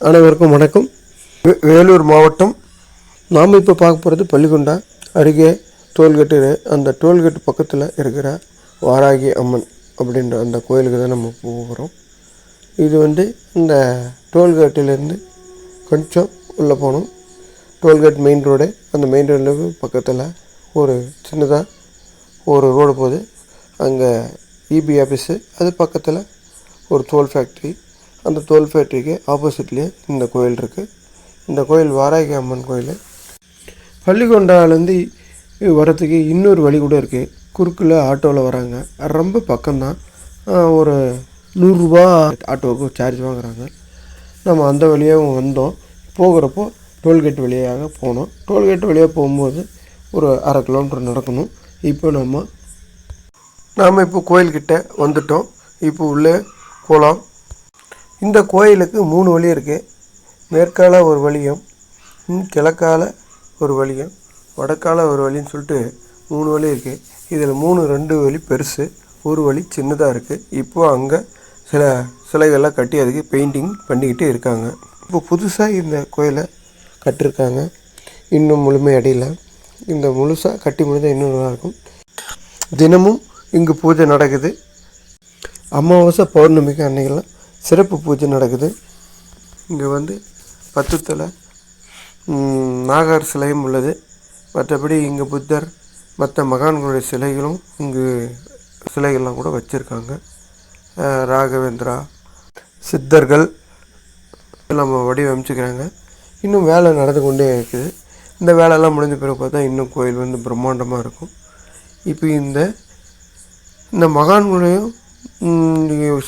அனைவருக்கும் வணக்கம். வே- வேலூர் மாவட்டம். நாம் இப்போ பார்க்க போகிறது பள்ளிகொண்டா அருகே டோல்கேட்டு அந்த டோல்கேட் பக்கத்தில் இருக்கிற வாராகி அம்மன் அப்படின்ற அந்த கோயிலுக்கு தான் நம்ம போக போகிறோம் இது வந்து இந்த டோல்கேட்டிலேருந்து கொஞ்சம் உள்ளே போகணும். டோல்கேட் மெயின் ரோடு அந்த மெயின் ரோடு பக்கத்தில் ஒரு சின்னதாக ஒரு ரோடு போகுது. அங்கே இபி ஆஃபீஸு அது பக்கத்தில் ஒரு தோல் ஃபேக்ட்ரி அந்த தோல் ஃபேக்ட்ரிக்கு ஆப்போசிட்லேயே இந்த கோயில் இருக்குது இந்த கோயில் வாராகி அம்மன் கோயில். பள்ளிக்கொண்டாலேருந்து வரத்துக்கு இன்னொரு வழி கூட இருக்குது குறுக்கில் ஆட்டோவில் வராங்க. ரொம்ப பக்கம்தான். ஒரு நூறுரூபா ஆட்டோவுக்கு சார்ஜ் வாங்குறாங்க. நம்ம அந்த வழியாகவும் வந்தோம். போகிறப்போ டோல்கேட் வழியாக போனோம். டோல்கேட் வழியாக போகும்போது ஒரு அரை கிலோமீட்டர் நடக்கணும். இப்போ நம்ம நாம் இப்போ கோயில்கிட்ட வந்துட்டோம். இப்போ உள்ளே போகலாம் இந்த கோயிலுக்கு மூணு வழி இருக்குது மேற்கால ஒரு வழியும் கிழக்கால ஒரு வழியும் வடக்கால ஒரு வழின்னு சொல்லிட்டு மூணு வழி இருக்குது இதில் மூணு ரெண்டு வழி பெருசு ஒரு வழி சின்னதாக இருக்குது இப்போ அங்கே சில சிலைகள்லாம் கட்டி அதுக்கு பெயிண்டிங் பண்ணிக்கிட்டு இருக்காங்க. இப்போ புதுசாக இந்த கோயிலை கட்டிருக்காங்க. இன்னும் முழுமை இந்த முழுசாக கட்டி முடிஞ்சால் இன்னும் நல்லாயிருக்கும் தினமும் இங்கு பூஜை நடக்குது. அமாவாசை பௌர்ணமிக்கு அன்னைக்கெல்லாம் சிறப்பு பூஜை நடக்குது. இங்கே வந்து பத்து தலை நாகர் சிலையும் உள்ளது. மற்றபடி இங்கே புத்தர் மற்ற மகான்களுடைய சிலைகளும் இங்கு சிலைகள்லாம் கூட வச்சுருக்காங்க. ராகவேந்திரா சித்தர்கள் நம்ம வடிவமைச்சுக்கிறாங்க. இன்னும் வேலை நடந்து கொண்டே இருக்குது. இந்த வேலையெல்லாம் முடிஞ்ச பிறகு பார்த்தா இன்னும் கோயில் வந்து பிரம்மாண்டமாக இருக்கும். இப்போ இந்த இந்த மகான்களையும்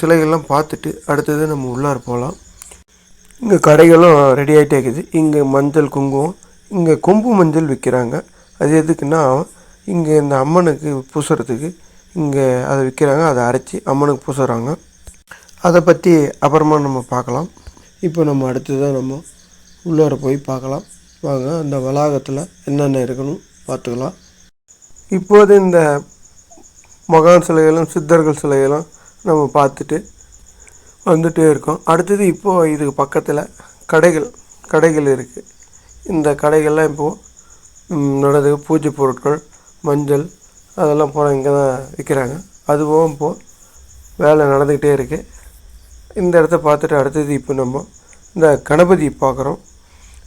சிலைகள்லாம் பார்த்துட்டு அடுத்தது நம்ம உள்ளார போகலாம். இங்கே கடைகளும் ரெடி ஆகிட்டே இருக்குது. இங்கே மஞ்சள் குங்குமம் இங்கே கொம்பு மஞ்சள் விற்கிறாங்க அது எதுக்குன்னா இங்கே இந்த அம்மனுக்கு பூசுறதுக்கு இங்கே அதை விற்கிறாங்க அதை அரைச்சி அம்மனுக்கு பூசுகிறாங்க அதை பற்றி அப்புறமா நம்ம பார்க்கலாம். இப்போ நம்ம அடுத்ததாக நம்ம உள்ளார போய் பார்க்கலாம். வாங்க அந்த வளாகத்தில் என்னென்ன இருக்கணும் பார்த்துக்கலாம். இப்போது இந்த மகான் சிலைகளும் சித்தர்கள் சிலைகளும் நம்ம பார்த்துட்டு வந்துகிட்டே இருக்கோம். அடுத்தது இப்போது இதுக்கு பக்கத்தில் கடைகள் கடைகள் இருக்குது இந்த கடைகள்லாம் இப்போது நடந்து பூஜை பொருட்கள் மஞ்சள் அதெல்லாம் போனால் இங்கே தான் விற்கிறாங்க அதுவும் இப்போது வேலை நடந்துக்கிட்டே இருக்குது இந்த இடத்த பார்த்துட்டு அடுத்தது இப்போ நம்ம இந்த கணபதி பார்க்குறோம்.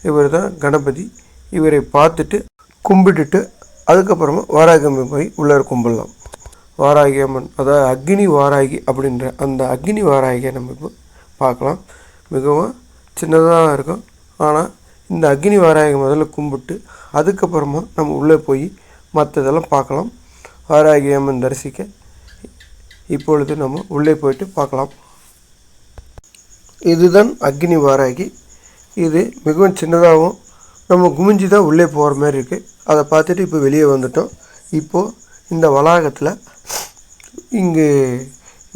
இவர் தான் கணபதி. இவரை பார்த்துட்டு கும்பிட்டுட்டு அதுக்கப்புறமா வாராகமி போய் உள்ளே கும்பிடலாம். வாராகி அம்மன் அதாவது அக்னி வாராகி அப்படின்ற அந்த அக்னி வாராகியை நம்ம இப்போ பார்க்கலாம். மிகவும் சின்னதாக இருக்கும். ஆனால் இந்த அக்னி வாராகி முதல்ல கும்பிட்டு அதுக்கப்புறமா நம்ம உள்ளே போய் மற்றதெல்லாம் பார்க்கலாம். வாராகி அம்மன் தரிசிக்க இப்பொழுது நம்ம உள்ளே போயிட்டு பார்க்கலாம். இதுதான் அக்னி வாராகி. இது மிகவும் சின்னதாகவும் நம்ம குமிஞ்சி தான் உள்ளே போகிற மாதிரி இருக்குது அதை பார்த்துட்டு இப்போ வெளியே வந்துட்டோம். இப்போது இந்த வளாகத்தில் இங்கு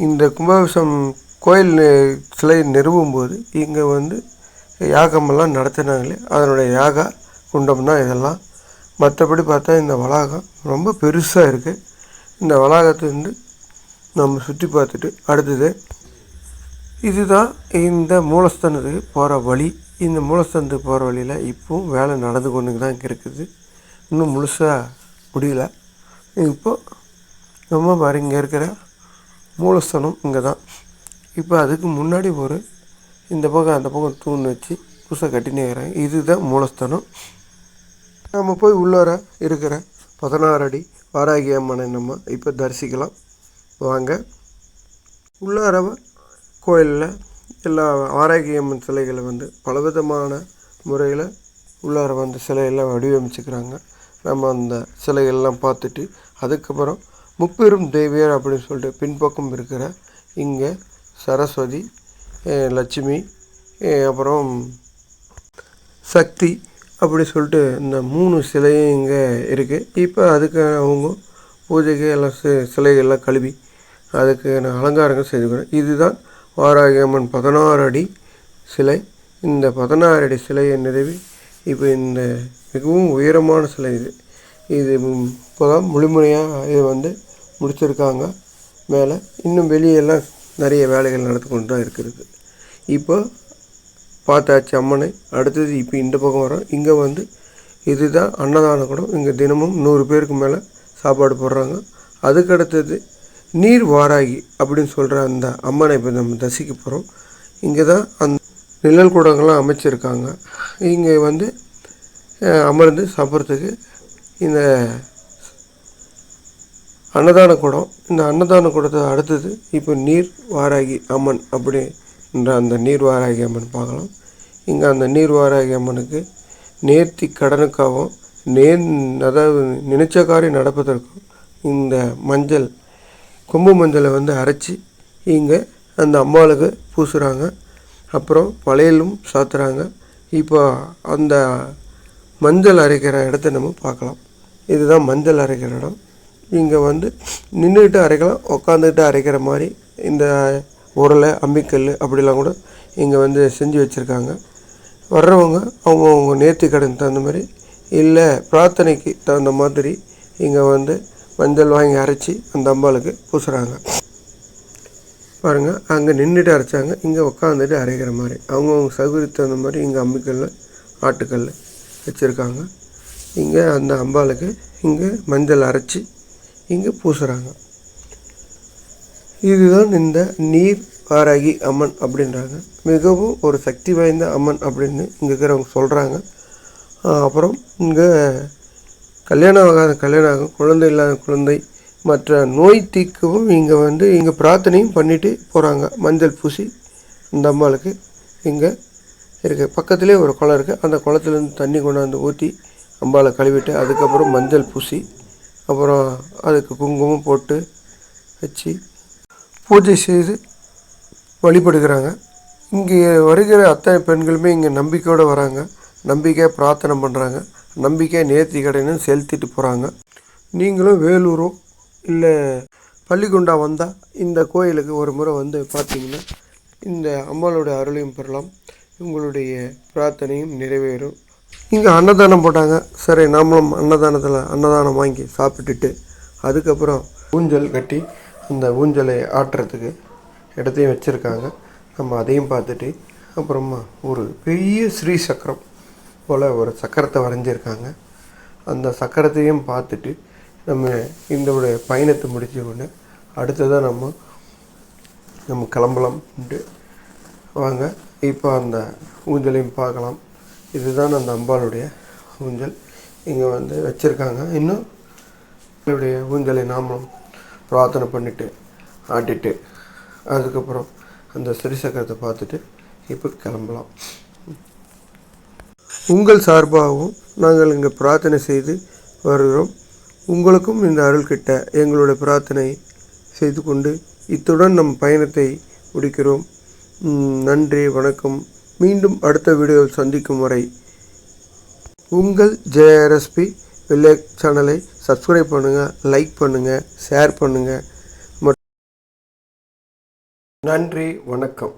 இந்த கும்பாபிஷம் கோயில் சிலை நிறுவும் போது இங்கே வந்து யாகமெல்லாம் நடத்தினாங்களே அதனுடைய யாகா குண்டம் தான் இதெல்லாம். மற்றபடி பார்த்தா இந்த வளாகம் ரொம்ப பெருசாக இருக்குது இந்த வளாகத்தை வந்து நம்ம சுற்றி பார்த்துட்டு அடுத்தது இதுதான் இந்த மூலஸ்தானத்துக்கு போகிற வழி. இந்த மூலஸ்தானத்துக்கு போகிற வழியில் இப்போவும் வேலை நடந்து கொண்டு தான் இருக்குது. இன்னும் முழுசாக முடியல. இப்போ நம்ம பாரு இங்கே இருக்கிற மூலஸ்தானம் இங்கே தான் இப்போ அதுக்கு முன்னாடி ஒரு இந்த பக்கம் அந்த பக்கம் தூண் வச்சு புதுசாக கட்டினே இருக்கிறாங்க இதுதான் மூலஸ்தானம். நம்ம போய் உள்ளார இருக்கிற பதினாறு அடி வாராகி அம்மனை நம்ம இப்போ தரிசிக்கலாம். வாங்க. உள்ளார கோயிலில் எல்லா வாராகி அம்மன் சிலைகளை வந்து பலவிதமான முறையில் உள்ளார வந்து சிலையெல்லாம் வடிவமைச்சுக்கிறாங்க. நம்ம அந்த சிலைகள்லாம் பார்த்துட்டு அதுக்கப்புறம் முப்பெரும் தேவியர் அப்படின்னு சொல்லிட்டு பின்பக்கம் இருக்கிற இங்கே சரஸ்வதி லட்சுமி அப்புறம் சக்தி அப்படி சொல்லிட்டு இந்த மூணு சிலையும் இங்கே இருக்குது இப்போ அதுக்கு அவங்க பூஜைக்கு எல்லாம் சிலைகள்லாம் கழுவி அதுக்கு நான் அலங்காரங்கள் செஞ்சுக்கிறேன் இதுதான் வாராகி அம்மன் பதினாறு அடி சிலை. இந்த பதினாறு அடி சிலையை நிறுவி இப்போ இந்த மிகவும் உயரமான சிலை இது. இது இப்போதான் முழுமுறையாக இது வந்து முடிச்சிருக்காங்க. மேலே இன்னும் வெளியெல்லாம் நிறைய வேலைகள் நடந்து கொண்டு தான் இருக்கிறது. இப்போ பார்த்தாச்சு அம்மனை. அடுத்தது இப்போ இந்த பக்கம் வரோம். இங்கே வந்து இதுதான் அன்னதான குடம். இங்கே தினமும் நூறு பேருக்கு மேலே சாப்பாடு போடுறாங்க. அதுக்கு அடுத்தது நீர் வாராகி அப்படின்னு சொல்கிற அந்த அம்மனை இப்போ நம்ம தசிக்க போகிறோம் இங்கே தான் அந்த நிழல் கூடங்கள்லாம் அமைச்சிருக்காங்க. இங்கே வந்து அமர்ந்து சாப்பிட்றதுக்கு இந்த அன்னதான குடம் இந்த அன்னதான குடத்தை அடுத்தது இப்போ நீர் வாராகி அம்மன் அப்படின்ற அந்த நீர் வாராகி அம்மன் பார்க்கலாம். இங்கே அந்த நீர் வாராகி அம்மனுக்கு நேர்த்தி கடனுக்காகவும் நேர் அதாவது நினைச்ச காரியம் நடப்பதற்கும் இந்த மஞ்சள் கொம்பு மஞ்சளை வந்து அரைச்சி இங்கே அந்த அம்மாளுக்கு பூசுகிறாங்க அப்புறம் வளையலும் சாத்துறாங்க. இப்போ அந்த மஞ்சள் அரைக்கிற இடத்த நம்ம பார்க்கலாம். இதுதான் மஞ்சள் அரைக்கிற இடம். இங்கே வந்து நின்றுக்கிட்டு அரைக்கலாம் உக்காந்துக்கிட்டு அரைக்கிற மாதிரி இந்த உரலை அம்மிக்கல் அப்படிலாம் கூட இங்கே வந்து செஞ்சு வச்சுருக்காங்க. வர்றவங்க அவங்கவுங்க நேர்த்தி கடன் தகுந்த மாதிரி இல்லை பிரார்த்தனைக்கு தகுந்த மாதிரி இங்கே வந்து மஞ்சள் வாங்கி அரைச்சி அந்த அம்பாளுக்கு பூசுகிறாங்க பாருங்கள் அங்கே நின்றுட்டு அரைச்சாங்க இங்கே உட்காந்துட்டு அரைக்கிற மாதிரி. அவங்கவுங்க சௌகரியத்துக்கு தகுந்த மாதிரி இங்கே அம்மிக்கல் ஆட்டுக்கல் வச்சுருக்காங்க. இங்கே அந்த அம்பாளுக்கு இங்கே மஞ்சள் அரைச்சி இங்கே பூசுகிறாங்க இதுதான் இந்த நீர் பாராகி அம்மன் அப்படின்றாங்க. மிகவும் ஒரு சக்தி வாய்ந்த அம்மன் அப்படின்னு இங்கே இருக்கிறவங்க சொல்கிறாங்க அப்புறம் இங்கே கல்யாணம் ஆகாத கல்யாணம் ஆகும் குழந்தை இல்லாத குழந்தை மற்ற நோய் தீக்கவும் இங்கே வந்து இங்கே பிரார்த்தனையும் பண்ணிட்டு போகிறாங்க மஞ்சள் பூசி இந்த அம்மாளுக்கு இங்கே இருக்குது பக்கத்துலேயே ஒரு குளம் இருக்குது அந்த குளத்துலேருந்து தண்ணி கொண்டாந்து ஊற்றி அம்பாளை கழுவிட்டு அதுக்கப்புறம் மஞ்சள் பூசி அப்புறம் அதுக்கு குங்குமம் போட்டு வச்சு பூஜை செய்து வழிபடுகிறாங்க. இங்கே வருகிற அத்தனை பெண்களுமே இங்கே நம்பிக்கையோடு வராங்க. நம்பிக்கையாக பிரார்த்தனை பண்ணுறாங்க நம்பிக்கை நேர்த்தி கடைன்னு செலுத்திட்டு போகிறாங்க நீங்களும் வேலூரும் இல்லை பள்ளிக்குண்டா வந்தால் இந்த கோயிலுக்கு ஒரு முறை வந்து பார்த்தீங்கன்னா இந்த அம்மாளுடைய அருளையும் பெறலாம் உங்களுடைய பிரார்த்தனையும் நிறைவேறும். இங்கே அன்னதானம் போட்டாங்க. சரி நாமளும் அன்னதானத்தில் அன்னதானம் வாங்கி சாப்பிட்டுட்டு அதுக்கப்புறம் ஊஞ்சல் கட்டி அந்த ஊஞ்சலை ஆட்டுறதுக்கு இடத்தையும் வச்சுருக்காங்க. நம்ம அதையும் பார்த்துட்டு அப்புறமா ஒரு பெரிய ஸ்ரீ சக்கரம் போல் ஒரு சக்கரத்தை வரைஞ்சிருக்காங்க. அந்த சக்கரத்தையும் பார்த்துட்டு நம்ம இந்த பயணத்தை முடித்து கொண்டு அடுத்ததாக நம்ம நம்ம கிளம்பலாம்ட்டு வாங்க. இப்போ அந்த ஊஞ்சலையும் பார்க்கலாம். இதுதான் அந்த அம்பாளுடைய ஊஞ்சல். இங்கே வந்து வச்சுருக்காங்க. இன்னும் என்னுடைய ஊஞ்சலை நாமளும் பிரார்த்தனை பண்ணிவிட்டு ஆட்டிட்டு அதுக்கப்புறம் அந்த சிறிசக்கரத்தை சக்கரத்தை பார்த்துட்டு இப்போ கிளம்பலாம். உங்கள் சார்பாகவும் நாங்கள் இங்கே பிரார்த்தனை செய்து வருகிறோம். உங்களுக்கும் இந்த அருள் கிட்ட எங்களோட பிரார்த்தனை செய்து கொண்டு இத்துடன் நம் பயணத்தை முடிக்கிறோம். நன்றி வணக்கம். மீண்டும் அடுத்த வீடியோவில் சந்திக்கும் வரை உங்கள் ஜேஆர்எஸ்பி வில்லேஜ் சேனலை சப்ஸ்கிரைப் பண்ணுங்கள் லைக் பண்ணுங்கள் ஷேர் பண்ணுங்கள் நன்றி வணக்கம்.